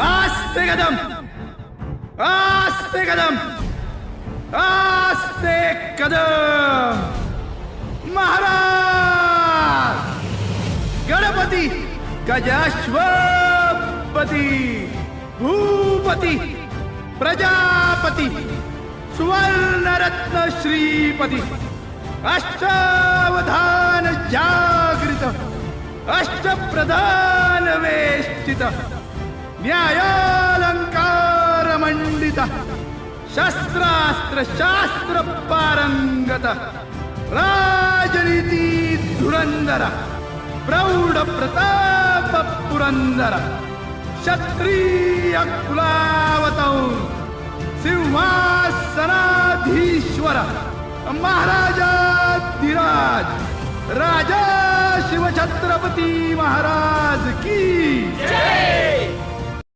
आस्ते कदम आस्ते कदम आस्ते कदम महाराज गणपती गजाश्वपती भूपती प्रजापती सुवर्णरत्न श्रीपती अष्टावधान जागृत अष्टप्रधान वेष्टित न्यायालङ्कार मण्डितः शस्त्रास्त्रशास्त्रपारङ्गतः राजनीति धुरन्धर प्रौढप्रताप पुरन्दर क्षत्रीयकुलावतौ सिंहासनाधीश्वर महाराजाधिराज राजा शिवछत्रपती महाराज की